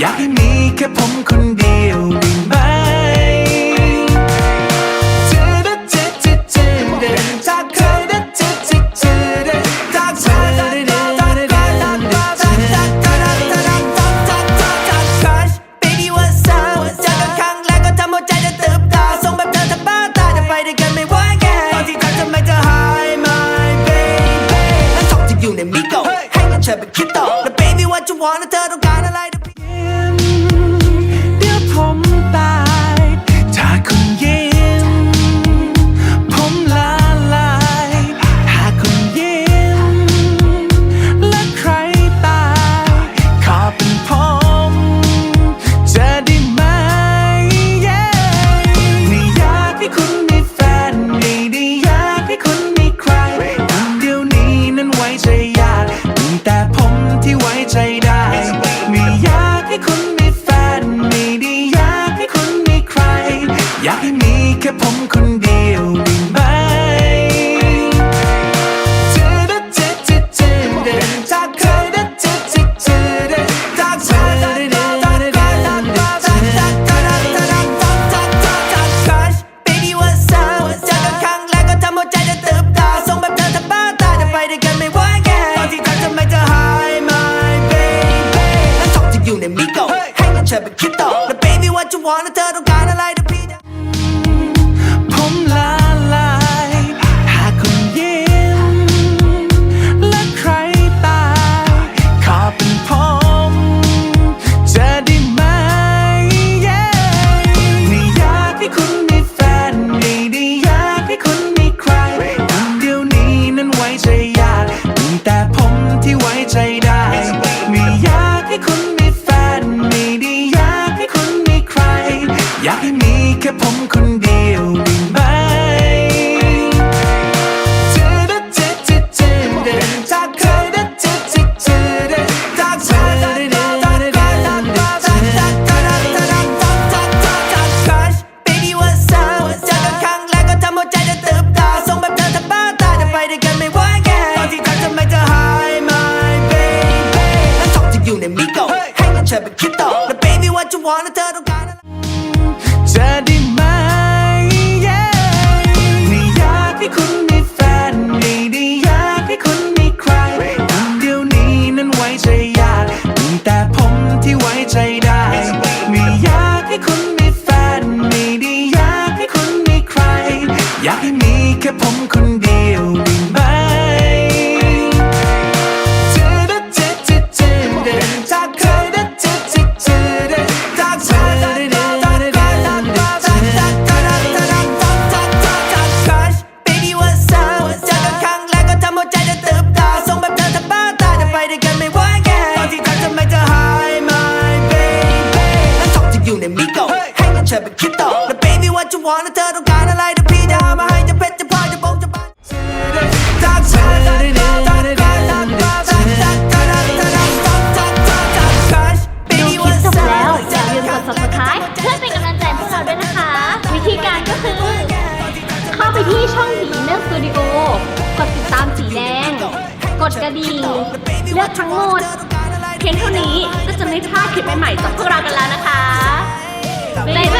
อยากให้มีแค่ผมคนเดียวได้ไหมเธอไปคิด้เจอแล้ว baby what you want เธอต้องการอเจอเจอเจอเธอถ้าเคยไร get up. baby what you wanna 들어가라 like. เธอไปคิดต่อ Now baby what you want เธอต้องการอะไรจะได้ไหมไม่อยากให้คุณมีแฟนไม่ได้อยากให้คุณมีใครคนเดียวนี้นั้นไว้ใจยากมีแต่ผมที่ไว้ใจได้ ไปคิดต่อ Now baby what you want เธอต้องการอะไรเดี๋ยวพี่จะหามาให้จะเพชรจะพลอยจะบงจะบานทักทายทักทายทักทายทักทายทักทายทักทายทักทายทักทายทักทายทักทาย Baby คลิป what's จบ up แล้วอย่าลืมกด subscribe เพื่อเป็นกำลังใจพวกเราด้วยนะคะ วิธีการก็คือ เข้าไปที่ช่องสีเลือกสตูดิโอกดติดตามสีแดง กดกระดิ่งเลือกทั้งหมด เพียงเท่านี้ก็จะไม่พลาดคลิปใหม่ๆจากพวกเรากันแล้วนะคะ บ๊ายบาย